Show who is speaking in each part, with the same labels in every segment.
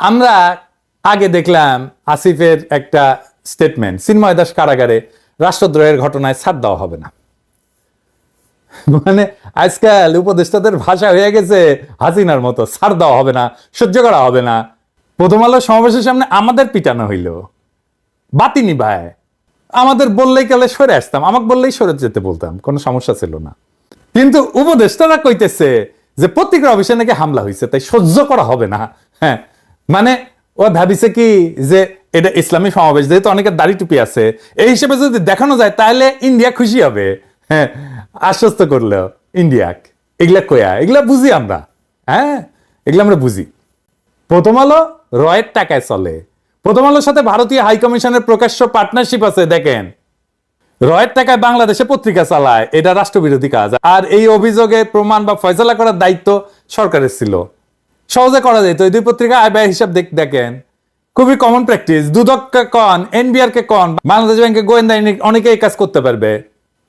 Speaker 1: আমরা আগে দেখলাম আসিফের একটা স্টেটমেন্ট চিন্ময় দাস কারাগারে রাষ্ট্রদ্রোহের ঘটনায় ছাড় দেওয়া হবে না। মানে আজকাল উপদেষ্টাদের ভাষা হয়ে গেছে, হাসিনার মতো, ছাড় দেওয়া হবে না, সহ্য করা হবে না। প্রথম আলো সমাবেশের সামনে আমাদের পিটানো হইল। বাতি নিভায় আমাদের বললেই গেলে সরে আসতাম, আমাকে বললেই সরে যেতে বলতাম, কোনো সমস্যা ছিল না। কিন্তু উপদেষ্টারা কইতেছে যে পত্রিকার অফিসে নাকি হামলা হয়েছে তাই সহ্য করা হবে না। হ্যাঁ মানে ও ভাবিছে কি যে এটা ইসলামী সমাবেশ, যেহেতু অনেকের দাড়ি টুপি আছে, এই হিসেবে যদি দেখানো যায়, তাহলে ইন্ডিয়া খুশি হবে। হ্যাঁ আশ্বস্ত করল ইন্ডিয়াক। এগুলা কয়া? এগুলা বুঝি আমরা। হ্যাঁ এগুলা আমরা বুঝি। প্রথম আলো রয়ের টাকায় চলে। প্রথম আলোর সাথে ভারতীয় হাই কমিশনের প্রকাশ্য পার্টনারশিপ আছে, দেখেন। রয়ের টাকায় বাংলাদেশে পত্রিকা চালায়, এটা রাষ্ট্রবিরোধী কাজ। আর এই অভিযোগে প্রমাণ বা ফয়সলা করার দায়িত্ব সরকারের ছিল। সহজে করা যেত এই দুই পত্রিকা আয় ব্যয় হিসাব দেখ দেখেন। খুবই কমন প্র্যাকটিস দুদককে কন, এনবিআর কে কন, বাংলাদেশ ব্যাংকে গোয়েন্দা অনেকে এই কাজ করতে পারবে।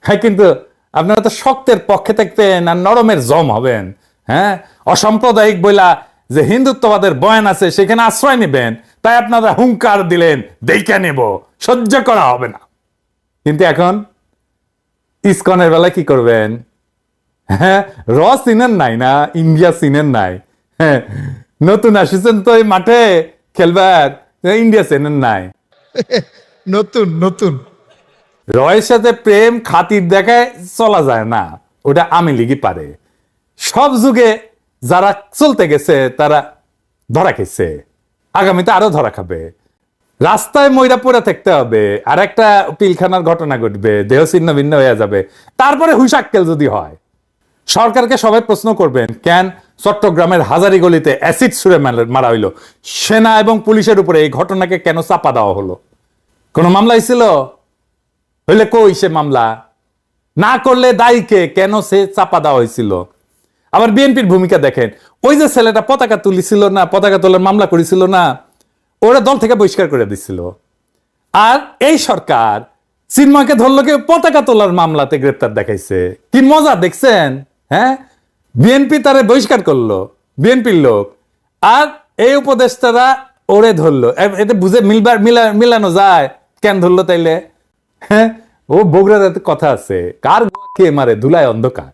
Speaker 1: হ্যাঁ কিন্তু আপনারা তো শক্তের পক্ষে থাকবেন আর নরমের জম হবেন। হ্যাঁ অসাম্প্রদায়িক বইলা যে হিন্দুত্ববাদের বয়ান আছে, সেখানে আশ্রয় নেবেন। তাই আপনারা হুঙ্কার দিলেন, দেখে নেব, সহ্য করা হবে না। কিন্তু এখন ইসকনের বেলা কি করবেন? হ্যাঁ র সিনের নাই না, ইন্ডিয়া সিনের নাই। হ্যাঁ নতুন আসিছেন তো এই মাঠে খেলবার। ইন্ডিয়া সিনের নাই?
Speaker 2: নতুন নতুন।
Speaker 1: রয়ের সাথে প্রেম খাতির দেখায় চলা যায় না ওটা আমি লিগি পারে। সব যুগে যারা চলতে গেছে তারা ধরা খেয়েছে। আগামীতে আরও ধরা খাবে। রাস্তায় ময়রা পড়ে থাকতে হবে আর একটা পিলখানার ঘটনা ঘটবে দেহ ছিন্ন ভিন্ন হয়ে যাবে। তারপরে হুইসাক্কেল যদি হয় সরকারকে সবাই প্রশ্ন করবেন কেন চট্টগ্রামের হাজারি গলিতে অ্যাসিড ছুড়ে মারা হইল। সেনা এবং পুলিশের উপরে এই ঘটনাকে কেন চাপা দেওয়া হলো? কোনো মামলা ছিল হইলে কই সে মামলা? না করলে দায়ীকে কেন সে চাপা দেওয়া হয়েছিল আবার বিএনপির ভূমিকা দেখেন, ওই যে ছেলেটা পতাকা তুলিছিল না, পতাকা তোলার মামলা করেছিল না, ওরা দল থেকে বহিষ্কার করে দিছিল। আর এই সরকার চিন্ময়কে ধরলো কি, পতাকা তোলার মামলাতে গ্রেপ্তার দেখাইছে। কি মজা, দেখছেন? হ্যাঁ? বিএনপি তারে বহিষ্কার করল, বিএনপির লোক। আর এই উপদেষ্টারা ওরে ধরলো। এতে বুঝে মিলবার মিলা- মিলানো যায়। কেন ধরলো তাইলে? হ্যাঁ ও বগুড়ার কথা আছে। কার কে মারে? ধুলায় অন্ধকার।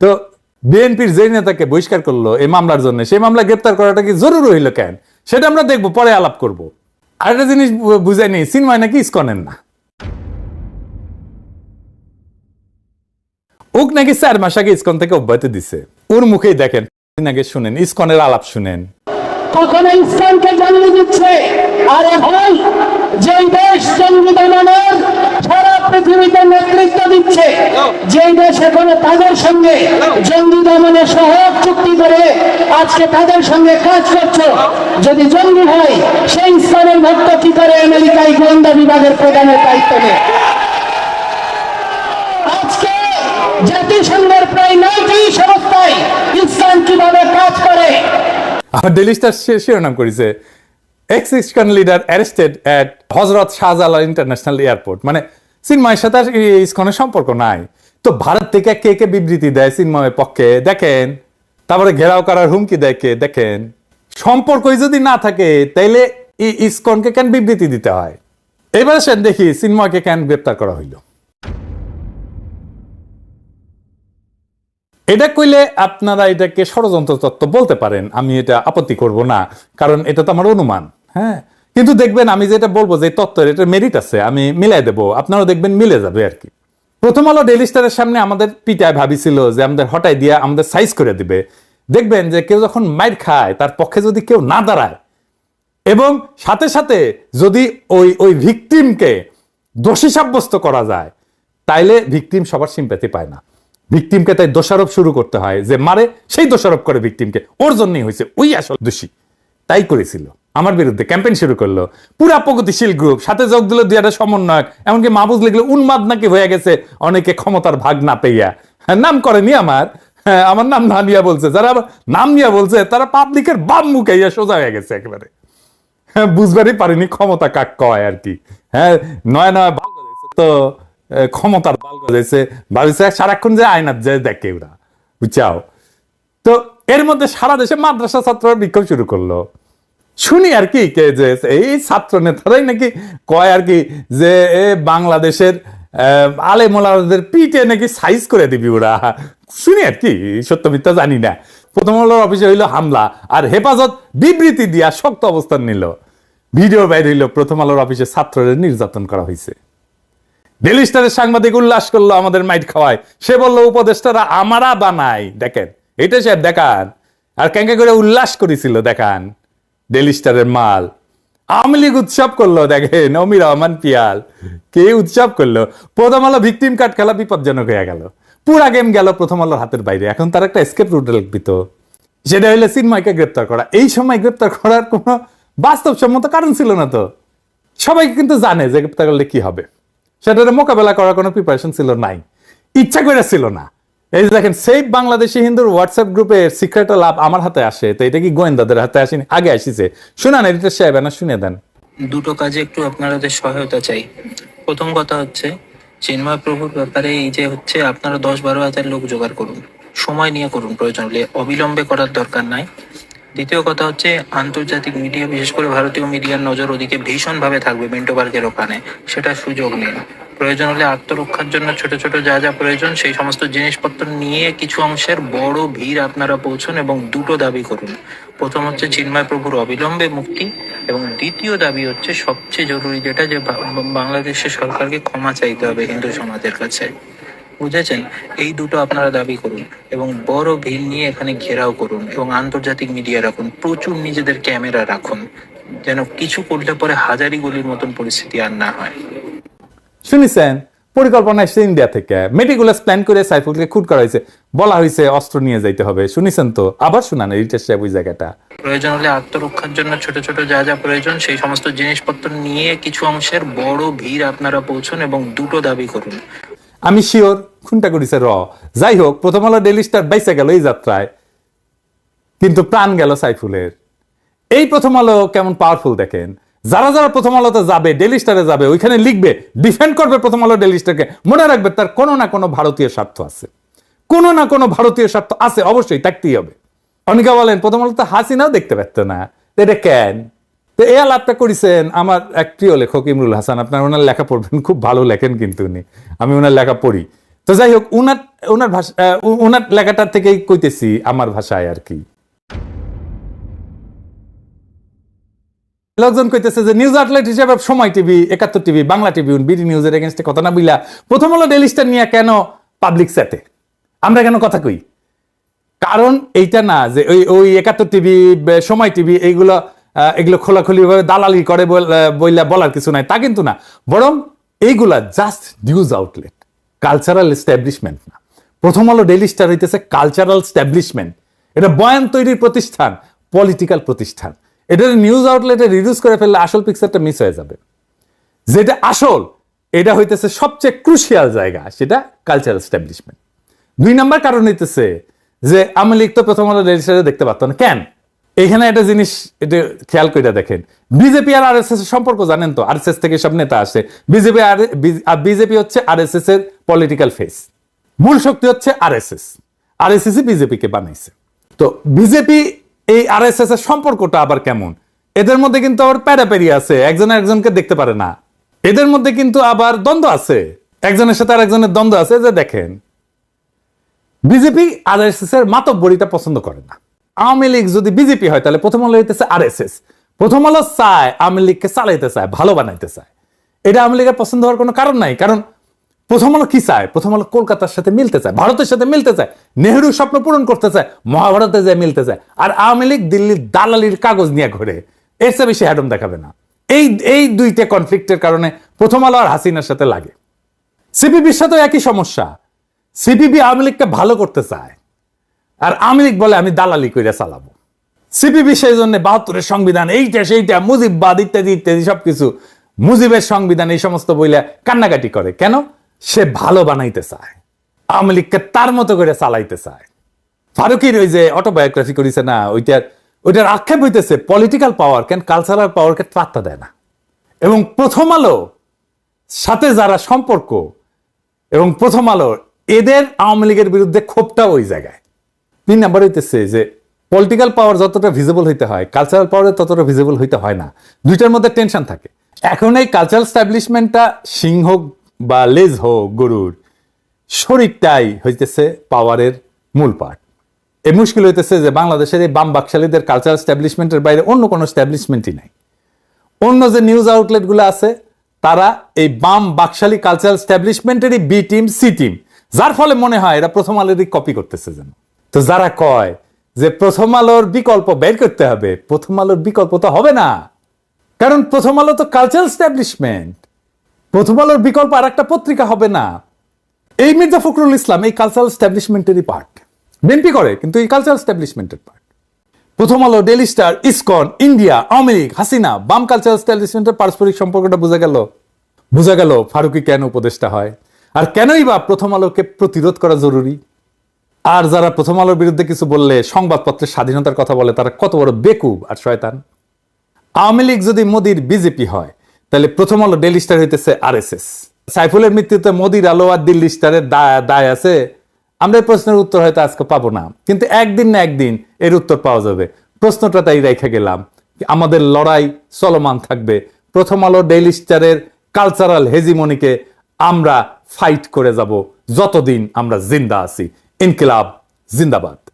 Speaker 1: তো বিএনপির যে নেতাকে বহিষ্কার করল এই মামলার জন্য, সেই মামলা গ্রেপ্তার করাটা কি জরুরি হইল কেন? সেটা আমরা দেখব, পরে আলাপ করব। আরেকটা জিনিস বু- বুঝাইনি সিনময় নাকি ইস্কনের না? ওক নাকি চার মাস আগে থেকে অব্যাহতি দিছে? ওর মুখেই দেখেন আগে শুনেন, ইস্কনের আলাপ শুনেন।
Speaker 3: যেই দেশ সঙ্গে জঙ্গি সহায়ক চুক্তি করে আজকে সঙ্গে কাজ করছ, যদি জঙ্গি হয়, সেই ইসলামের ভক্ত কি করে আমেরিকায় গোয়েন্দা বিভাগের প্রধানের দায়িত্ব নেয়? জাতিসংঘের প্রায় নয়টি সংস্থায় ইসলাম কীভাবে কাজ করে?
Speaker 1: শিরোনাম করেছে এক্স লিডার অ্যারেস্টেড অ্যাট হজরত শাহজালাল ইন্টারন্যাশনাল এয়ারপোর্ট মানে সাথে ইস্কনের সম্পর্ক নাই। তো ভারত থেকে কে কে বিবৃতি দেয় চিন্ময়ের পক্ষে? দেখেন, তারপরে ঘেরাও করার হুমকি দেয় কে? দেখেন, সম্পর্কই যদি না থাকে, তাইলে ইস্কনকে কেন বিবৃতি দিতে হয়? এবার সেন দেখি চিন্ময়কে কেন গ্রেপ্তার করা হইল? এটা কইলে আপনারা এটাকে ষড়যন্ত্র তত্ত্ব বলতে পারেন। আমি এটা আপত্তি করব না, কারণ এটা তো আমার অনুমান হ্যাঁ? কিন্তু দেখবেন আমি যেটা বলব, যে তত্ত্বের এটা মেরিট আছে, আমি মিলাই দেবো। আপনারাও দেখবেন মিলে যাবে আর কি। প্রথম আলো ডেলি স্টারের সামনে আমাদের পিটায় ভাবিছিল যে আমাদের হটাই দিয়ে আমাদের সাইজ করে দিবে। দেখবেন যে কেউ যখন মাইর খায়, তার পক্ষে যদি কেউ না দাঁড়ায়, এবং সাথে সাথে যদি ওই ওই ভিকটিমকে দোষী সাব্যস্ত করা যায়, তাইলে ভিকটিম সবার সিম্প্যাথি পায় না। ভিকটিমকে তাই দোষারোপ শুরু করতে হয় যে মারে সেই দোষারোপ করে ভিকটিমকে। ওর জন্যই হয়েছে ওই আসল দোষী। তাই করেছিল। আমার বিরুদ্ধে ক্যাম্পেইন শুরু করল। পুরা প্রগতিশীল গ্রুপ সাথে যোগ দিল দুই একটা সমন্বয়ক এমনকি মাহবুজ লিখলো উন্মাদ নাকি হয়ে গেছে অনেকে ক্ষমতার ভাগ না পেইয়া। হ্যাঁ, নাম করেনি আমার। হ্যাঁ, আমার নাম না নিয়া বলছে। যারা নাম নিয়া বলছে তারা পাবলিকের বাম মুখে ইয়া সোজা হয়ে গেছে একেবারে। হ্যাঁ, বুঝবারই পারিনি ক্ষমতা কাক কয় আর কি। হ্যাঁ নয় নয় তো। ক্ষমতার বাল গজাইছে। ভাবিছে, সারাক্ষণ যে আয়নার যে দেখে ওরা, বুঝছাও? তো এর মধ্যে সারা দেশে মাদ্রাসা ছাত্ররা বিক্ষোভ শুরু করল। শুনি আর কি কে যে, এই ছাত্র নেতারাই নাকি কয় আর কি যে বাংলাদেশের আলে মোলাদের পিঠে নাকি সাইজ করে দিবি ওরা। শুনি আর কি, সত্য মিথ্যা জানি না। প্রথম আলোর অফিসে হইল হামলা, আর হেফাজত বিবৃতি দিয়া শক্ত অবস্থান নিল। ভিডিও বাইর হইল, প্রথম আলোর অফিসে ছাত্রদের নির্যাতন করা হয়েছে ডেলি স্টারের সাংবাদিক উল্লাস করল আমাদের মাইট খাওয়ায়। সে বলল, উপদেষ্টারা আমারা বানাই দেখেন, এটা সে দেখান। আর ক্যাঙ্কা করে উল্লাস করেছিল, দেখান। ডেলি স্টারের মাল। আওয়ামী লীগ উৎসব করল, দেখেন অমি রহমান পিয়াল। কে উৎসব করল? প্রথম আলো ভিকটিম কার্ড খেলা বিপজ্জনক হয়ে গেল। পুরা গেম গেল প্রথম আলোর হাতের বাইরে। এখন তার একটা স্কেপ রুট লিখবি তো। সেটা হইলে সিনময়কে গ্রেপ্তার করা। এই সময় গ্রেপ্তার করার কোনো বাস্তবসম্মত কারণ ছিল না তো। সবাই কিন্তু জানে যে গ্রেপ্তার করলে কি হবে। সেটার মোকাবেলা করার কোনো প্রিপারেশন ছিল নাই। ইচ্ছা করে ছিল না। এই যে দেখেন সেফ বাংলাদেশি হিন্দুর হোয়াটসঅ্যাপ গ্রুপে সিক্রেট লাভ আমার হাতে আসে, তো এটা কি গোয়েন্দাদের হাতে আসেনি? আগে আসিছে। শোনান, এডিটর সাহেব না শুনে দেন।
Speaker 4: দুটো কাজে একটু আপনাদের সহায়তা চাই। প্রথম কথা হচ্ছে চিন্ময় প্রভুর ব্যাপারে এই যে হচ্ছে, আপনারা দশ বারো হাজার লোক জোগাড় করুন। সময় নিয়ে করুন প্রয়োজন হলে। অবিলম্বে করার দরকার নাই। দ্বিতীয় কথা হচ্ছে, আন্তর্জাতিক মিডিয়া, বিশেষ করে ভারতীয় মিডিয়ার নজর ওদিকে ভীষণভাবে থাকবে মিন্টো পার্কের ওখানে। সেটা সুযোগ নিন প্রয়োজন হলে আত্মরক্ষার জন্য ছোট ছোট যা যা প্রয়োজন, সেই সমস্ত জিনিসপত্র নিয়ে কিছু অংশের বড় ভিড় আপনারা পৌঁছন এবং দুটো দাবি করুন। প্রথম হচ্ছে চিন্ময় প্রভুর অবিলম্বে মুক্তি এবং দ্বিতীয় দাবি হচ্ছে সবচেয়ে জরুরি যেটা যে বাংলাদেশের সরকারকে ক্ষমা চাইতে হবে হিন্দু সমাজের কাছে। বুঝেছেন? এই দুটো আপনারা দাবি করুন এবং বড় ভিড় নিয়ে এখানে ঘেরাও করুন এবং আন্তর্জাতিক মিডিয়া রাখুন প্রচুর নিজেদের ক্যামেরা রাখুন যেন কিছু করলে পরে হাজারি গলির মতন পরিস্থিতি আর না হয়।
Speaker 1: শুনেছেন? পরিকল্পনা এসেছে ইন্ডিয়া থেকে। মেটিকুলাস প্ল্যান করে সাইফুলকে খুন করা হয়েছে। বলা হয়েছে অস্ত্র নিয়ে যাইতে হবে। শুনেছেন তো? আবার শুনান এডিটর সাহেব ওই জায়গাটা।
Speaker 4: প্রয়োজন হলে আত্মরক্ষার জন্য ছোট ছোট যা যা প্রয়োজন সেই সমস্ত জিনিসপত্র নিয়ে কিছু অংশের বড় ভিড় আপনারা পৌঁছুন এবং দুটো দাবি করুন।
Speaker 1: আমি শিওর, খুনটা করেছে র। যাই হোক প্রথম আলো ডেলি স্টার বাইসে গেল এই যাত্রায়। কিন্তু প্রাণ গেল সাইফুলের। এই প্রথম আলো কেমন পাওয়ারফুল দেখেন। যারা যারা প্রথম আলোতে যাবে ডেলি স্টারে যাবে, ওইখানে লিখবে ডিফেন্ড করবে প্রথম আলো ডেলি স্টারকে। মনে রাখবে তার কোনো না কোনো ভারতীয় স্বার্থ আছে। কোনো না কোনো ভারতীয় স্বার্থ আছে, অবশ্যই, থাকতেই হবে। অনেকে বলেন, প্রথম আলোতে হাসিনাও দেখতে পারত না। এটা কেন? তো এই আলাপটা করেছেন আমার এক প্রিয় লেখক ইমরুল হাসান। আপনার ওনার লেখা পড়বেন, খুব ভালো লেখেন কিন্তু উনি। আমি ওনার লেখা পড়ি। তো যাই হোক, উনার ওনার ভাষা ওনার লেখাটার থেকেই কইতেছি আমার ভাষায় আর কি। লোকজন কইতেছে যে, নিউজ আউটলেট হিসেবে সময় টিভি, একাত্তর টিভি, বাংলা টিভি বিডি নিউজের এগেনস্টে কথা না বুঝলা প্রথম হলো ডেলি স্টার নিয়ে কেন পাবলিক সেটে আমরা কেন কথা কই? কারণ এইটা না যে, ওই ওই একাত্তর টিভি সময় টিভি, এইগুলো এগুলো খোলাখুলি ভাবে দালালি করে বল- আহ, বইলা বলার কিছু নাই। তা কিন্তু না। বরং এইগুলা just news outlet cultural establishment না। প্রথম আলো ডেলি স্টার হইতেছে কালচারাল স্টাবলিশমেন্ট এটা বয়ান তৈরির প্রতিষ্ঠান পলিটিক্যাল প্রতিষ্ঠান। এটা নিউজ আউটলেটে রিডিউস করে ফেললে আসল পিকচারটা মিস হয়ে যাবে। যেটা আসল এটা হইতেছে সবচেয়ে ক্রুশিয়াল জায়গা সেটা কালচারাল স্টাবলিশমেন্ট দুই নাম্বার কারণ হইতেছে যে আওয়ামী লীগ তো প্রথম আলো রেজিস্টারে দেখতে পারতো না। কেন? এখানে একটা জিনিস এটা খেয়াল করে দেখেন। বিজেপি আর আরএসএস সম্পর্ক জানেন তো? আরএসএস থেকে সব নেতা আসে। বিজেপি আর বিজেপি হচ্ছে আরএসএস এর পলিটিক্যাল ফেস মূল শক্তি হচ্ছে আরএসএস। আরএসএস বিজেপি কে বানাইছে। তো বিজেপি এই আরএসএস এর সম্পর্কটা আবার কেমন? এদের মধ্যে কিন্তু আবার প্যারাপেরি আছে। একজন একজনকে দেখতে পারে না। এদের মধ্যে কিন্তু আবার দ্বন্দ্ব আছে। একজনের সাথে আর একজনের দ্বন্দ্ব আছে। যে দেখেন, বিজেপি আর এস এস এর মাতব্বরিতা পছন্দ করে না। আওয়ামী লীগ যদি বিজেপি হয়, তাহলে প্রথম আলো হইতেছে আর এস এস প্রথম আলো চায় আওয়ামী লীগকে চালাইতে চায়, ভালো বানাইতে চায়। এটা আওয়ামী লীগের পছন্দ হওয়ার কোনো কারণ নাই, কারণ প্রথম আলো কি চায়? প্রথম আলো কলকাতার সাথে মিলতে চায়, ভারতের সাথে মিলতে চায় নেহরু স্বপ্ন পূরণ করতে চায়, মহাভারতে যায় মিলতে চায়। আর আওয়ামী লীগ দিল্লির দালালির কাগজ নিয়ে ঘুরে, এর চেয়ে বেশি হ্যাডম দেখাবে না। এই এই দুইটা কনফ্লিক্টের কারণে প্রথম আলো আর হাসিনার সাথে লাগে। সিপিবির সাথেও একই সমস্যা। সিপিবি আওয়ামী লীগকে ভালো করতে চায়। আর আওয়ামী বলে আমি দালালি করে চালাবো। সিপিবি সেই জন্য বাহাত্তরের সংবিধান, এইটা, সেইটা, মুজিববাদ ইত্যাদি ইত্যাদি, সবকিছু। মুজিবের সংবিধান এই সমস্ত বইলে কান্নাকাটি করে। কেন? সে ভালো বানাইতে চায়। আওয়ামী লীগকে তার মতো করে চালাইতে চায়। ফারুকির ওই যে অটোবায়োগ্রাফি করেছে না ওইটার ওইটার আক্ষেপ হইতেছে পলিটিক্যাল পাওয়ার কেন? কালচারাল পাওয়ারকে পাত্তা দেয় না। এবং প্রথম আলো সাথে যারা সম্পর্ক, এবং প্রথম আলো এদের আওয়ামী লীগের বিরুদ্ধে ক্ষোভটা ওই জায়গায়। তিন নাম্বার হইতেছে যে পলিটিক্যাল পাওয়ার যতটা ভিজিবল হইতে হয় কালচারাল পাওয়ার ততটা ভিজিবল হইতে হয় না। দুইটার মধ্যে টেনশন থাকে। এখন এই কালচারাল স্ট্যাবলিশমেন্টটা সিংহ বা লেজ হোক, গরুর শরীরটাই হইতেছে পাওয়ারের মূল পার্ট এই মুশকিল হইতেছে যে বাংলাদেশের এই বাম বাকশালীদের কালচারাল স্ট্যাবলিশমেন্টের বাইরে অন্য কোনো স্ট্যাবলিশমেন্টই নাই। অন্য যে নিউজ আউটলেটগুলো আছে, তারা এই বাম বাকশালী কালচারাল স্ট্যাবলিশমেন্টেরই বি টিম সি টিম যার ফলে মনে হয় এরা প্রথম আলোরই কপি করতেছে যেন। তো যারা কয় যে প্রথম আলোর বিকল্প বের করতে হবে, প্রথম আলোর বিকল্প তো হবে না। কারণ প্রথম আলো তো কালচারাল স্ট্যাবলিশমেন্ট প্রথম আলোর বিকল্প আর একটা পত্রিকা হবে না। এই মির্জা ফখরুল ইসলাম এই কালচারাল স্ট্যাবলিশমেন্টেরই পার্ট বিএনপি করে, কিন্তু এই cultural স্ট্যাবলিশমেন্টের part Prothom Alo Daily Star ISKCON, India, Awami Hasina, বাম কালচারাল স্ট্যাবলিশমেন্টের পারস্পরিক সম্পর্কটা বোঝা গেল। বোঝা গেল ফারুকি কেন উপদেষ্টা হয়? আর কেনই বা প্রথম আলোকে প্রতিরোধ করা জরুরি? আর যারা প্রথম আলোর বিরুদ্ধে কিছু বললে সংবাদপত্রের স্বাধীনতার কথা বলে, তারা কত বড় বেকুব আর শয়তান। আওয়ামী লীগ যদি মোদির বিজেপি হয়, তাহলে প্রথম আলো ডেলি স্টার হইতেছে আর এস এস সাইফুলের মৃত্যুতে মোদির আলো আর দিল্লি স্টারের দায় আছে। আমরা এই প্রশ্নের উত্তর হয়তো আজকে পাবো না, কিন্তু একদিন না একদিন এর উত্তর পাওয়া যাবে। প্রশ্নটা তাই রেখে গেলাম আমাদের লড়াই চলমান থাকবে। প্রথম আলো ডেইলি স্টারের কালচারাল হেজিমনিকে আমরা ফাইট করে যাব, যতদিন আমরা জিন্দা আছি। इनकलाब जिंदाबाद।